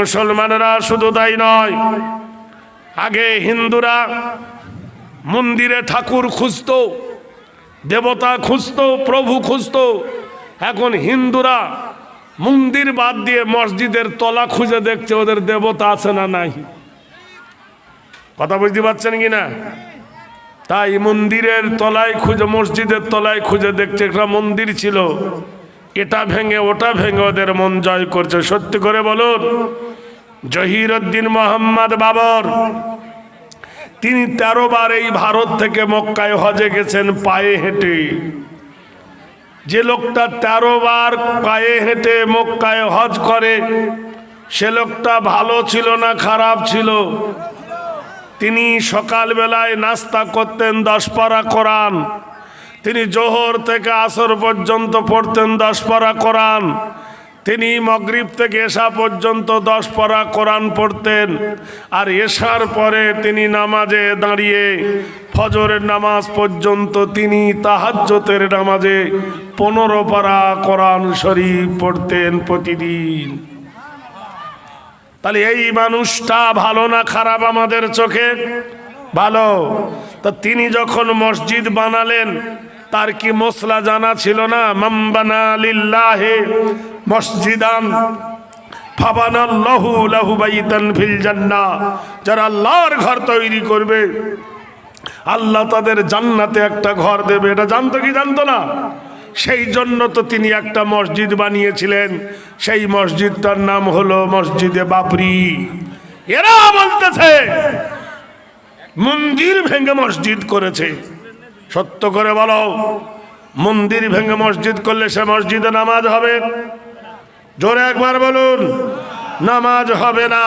মুসলমানেরা শুধু তাই নয়, আগে হিন্দুরা মন্দিরে ঠাকুর খুঁজত, দেবতা খুঁজত, প্রভু খুঁজত, এখন হিন্দুরা মন্দির বাদ দিয়ে মসজিদের তলা খুঁজে দেখছে ওদের দেবতা আছে না নাই। কথা বুঝতে পারছেন কি না? তাই মন্দিরের তলায় খুঁজে, মসজিদের তলায় খুঁজে দেখছে একটা মন্দির ছিল, এটা ভেঙে ওটা ভেঙে ওদের মন জয় করছে। সত্যি করে বলুন জহিরুদ্দিন মোহাম্মদ বাবর। তিনি তেরো বার এই ভারত থেকে মক্কায় হজে গেছেন পায়ে হেঁটে। যে লোকটা তেরো বার পায়ে হেঁটে মক্কায় হজ করে, সে লোকটা ভালো ছিল না, খারাপ ছিল। তিনি সকালবেলায় নাস্তা করতেন দশ পারা কোরআন। তিনি জোহর থেকে আসর পর্যন্ত পড়তেন দশ পারা কোরআন। তিনি মগরিব থেকে এশা পর্যন্ত দশ পারা কোরআন পড়তেন। আর এশার পরে তিনি নামাজে দাঁড়িয়ে ফজরের নামাজ পর্যন্ত তিনি তাহাজ্জতের নামাজে পনেরো পারা কোরআন শরীফ পড়তেন প্রতিদিন। তাহলে এই মানুষটা ভালো না খারাপ আমাদের চোখে? ভালো। তো তিনি যখন মসজিদ বানালেন, তার কি মশলা জানা ছিল না? মাম্বানা লিল্লাহে মসজিদান। আল্লাহর ঘর তৈরি করবে, আল্লাহ তাদের জান্নাতে একটা ঘর দেবে। এটা জানতো কি জানতো না? সেই জন্য তো তিনি একটা মসজিদ বানিয়েছিলেন। সেই মসজিদটার নাম হলো মসজিদে বাবরি। এরা বলতেছে, মন্দির ভেঙে মসজিদ করেছে। সত্য করে বলো, মন্দির ভেঙে মসজিদ করলে সে মসজিদে নামাজ হবে। জোরে একবার বলুন, নামাজ হবে না।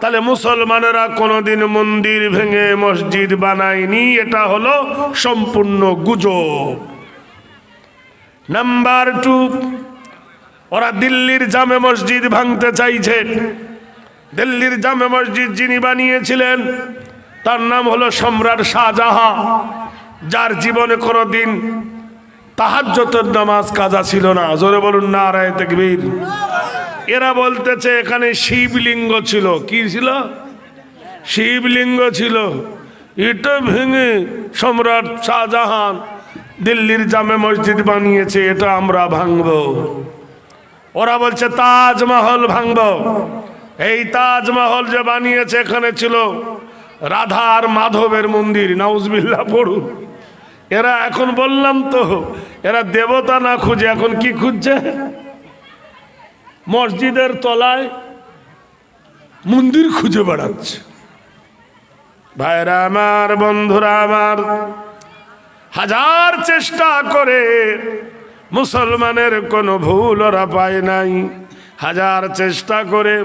তাহলে মুসলমানেরা কোনোদিন মন্দির ভেঙে মসজিদ বানায়নি, এটা হলো সম্পূর্ণ গুজব। নাম্বার টু, ওরা দিল্লির জামে মসজিদ ভাঙতে চাইছে। দিল্লির জামে মসজিদ যিনি বানিয়েছিলেন, তার নাম হলো সম্রাট শাহজাহাঁ যার জীবনে কোনোদিন তাহাজ্জতের নামাজ কাজা ছিল না। জোরে বলুন না রায় তেকবীর। এরা বলতেছে, এখানে শিবলিঙ্গ ছিল। কি ছিল? শিবলিঙ্গ ছিল। এটা ভেঙে সম্রাট শাহজাহান দিল্লির জামে মসজিদ বানিয়েছে, এটা আমরা ভাঙব। ওরা বলছে, তাজমহল ভাঙব। এই তাজমহল যে বানিয়েছে, এখানে ছিল রাধা আর মাধবের মন্দির। নাউজবিল্লা পড়ুন। এরা এখন বললাম তো, এরা দেবতা না খুঁজে, এখন কি খুঁজছে? মসজিদের তলায় মন্দির খুঁজে বেড়াচ্ছে। ভাইরা আমার, বন্ধুরা আমার, হাজার চেষ্টা করে মুসলমানের কোনো ভুল ওরা পায় নাই। হাজার চেষ্টা করে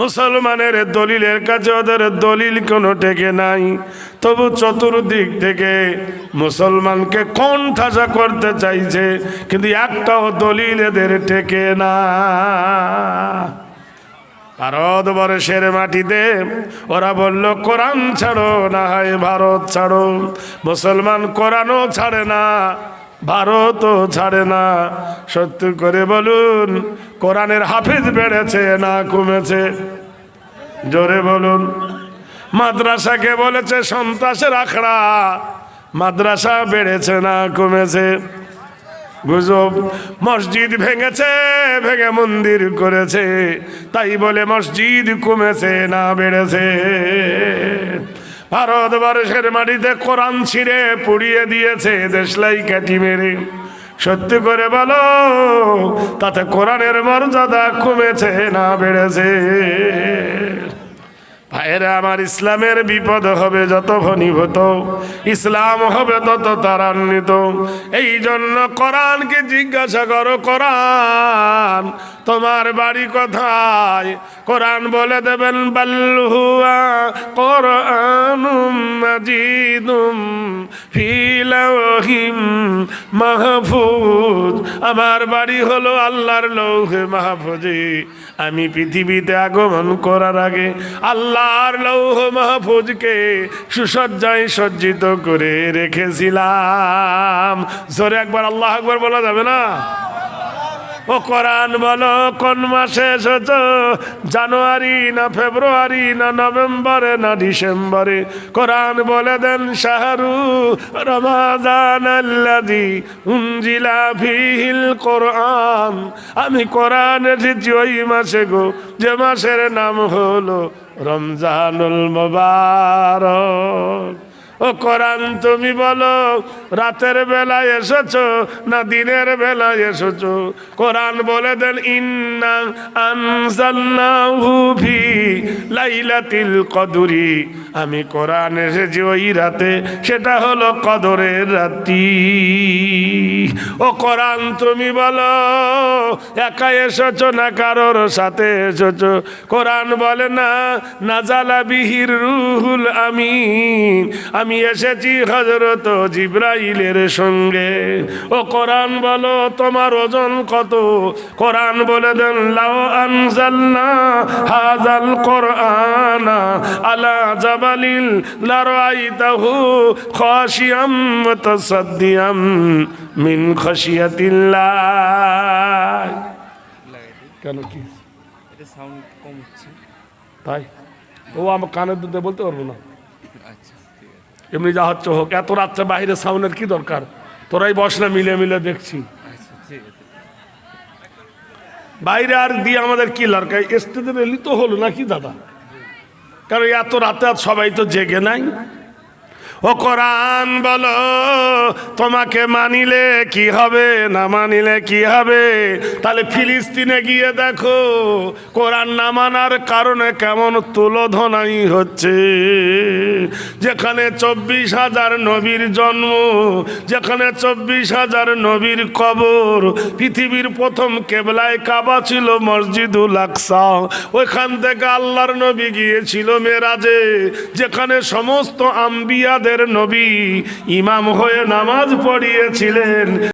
মুসলমানের দলিলের কাছে ওদের দলিল কোনো টেকে নাই। তবু চতুর্দিক থেকে মুসলমানকে কণ্ঠাসা করতে চাইছে, কিন্তু একটাও দলিল এদের টেকে না। ভারতবর্ষের মাটিতে ওরা বলল, কোরআন ছাড়ো, না হয় ভারত ছাড়ো। মুসলমান কোরআনও ছাড়ে না। ভারতও ছাড়ে না। সত্য করে বলুন, কোরআনের হাফিজ বেড়েছে না কমেছে? জোরে বলুন। মাদ্রাসাকে বলেছে সন্ত্রাসের আখড়া, মাদ্রাসা বেড়েছে না কমেছে? গুজব, মসজিদ ভেঙেছে, ভেঙে মন্দির করেছে, তাই বলে মসজিদ কমেছে না বেড়েছে। ভারতবর্ষের মাটিতে কোরআন ছিঁড়ে পুড়িয়ে দিয়েছে দেশলাই কাটি মেরে। সত্য করে বলো, তাতে কোরআনের মর্যাদা কমেছে না বেড়েছে? ভাইরা আমার ইসলামের বিপদ হবে যত ঘনীভূত ইসলাম হবে তত তারান্বিত এই জন্য কোরআনকে জিজ্ঞাসা করো, কোরআন, তোমার বাড়ি কোথায়? কোরআন বলে দেবেন বাল্লুয়া কোরআনুম মাজিদুম ফিলাহিম মাহফুজ। আমার বাড়ি হলো আল্লাহর লৌহে মাহফুজে। আমি পৃথিবীতে আগমন করার আগে আল্লাহর লৌহ মাহফুজকে সুসজ্জায় সজ্জিত করে রেখেছিলাম। জোরে একবার আল্লাহ একবার বলা যাবে না? ও কোরআন বলো, কোন মাসে এসেছ? জানুয়ারি না ফেব্রুয়ারি না নভেম্বরে না ডিসেম্বরে? কোরআন বলে দেন শাহরু ফিহিল কোরআন। আমি কোরআন এসেছি ওই মাসে গো, যে মাসের নাম হলো রমজানুল মোবার ও কোরআন তুমি বলো, রাতের বেলায় এসেছ না দিনের বেলায় এসেছ? কোরআন বলে দেন, ইন্না আনজালনাহু ফি লাইলাতিল কদরি। আমি কোরআন এসেছি ওই রাতে, সেটা হলো কদরের রাতি। ও কোরআন তুমি বলো, একা এসেছ না কারোর সাথে এসেছ? কোরআন বলে না নাজালা বিহির রুহুল আমিন। আমি এসেছি হজরত জিব্রাইলের সঙ্গে। ও কোরআন বলো, তোমার ওজন কত? কোরআন বলে দেন, লাও আনজালনা হাজাল কোরআনা আলা লারাইতাহু খাশিয়াম মুতাসাদ্দিয়াম মিন খাশিয়াতিল্লাহ। কেন কি? এটা সাউন্ড কম হচ্ছে। তাই? ও আমার কানের দুধে বলতে পারব না। আচ্ছা এমনি যা হচ্ছে হোক এত রাত্রে বাইরে সাউন্ডের কি দরকার? তোরাই বস না মিলে মিলে দেখছি। আচ্ছা বাইরে আর দিয়ে আমাদের কি দরকার স্টেজে এলি তো হলো নাকি দাদা? কারণ এত রাতে আর সবাই তো জেগে নাই। ও কোরআন বলো, তোমাকে মানিলে কি হবে, না মানিলে কি হবে? তাহলে ফিলিস্তিনে গিয়ে দেখো, কোরআন না মানার কারণে কেমন তুলোধনাই হচ্ছে। যেখানে চব্বিশ হাজার নবীর জন্ম, যেখানে চব্বিশ হাজার নবীর কবর, পৃথিবীর প্রথম কেবলায় কাবা ছিল মসজিদুল আকসা। ওইখান থেকে আল্লাহর নবী গিয়েছিল মেরাজে, যেখানে সমস্ত আম্বিয়াদের নবী ইমাম হয়ে নামাজ পড়িয়েছিলেন।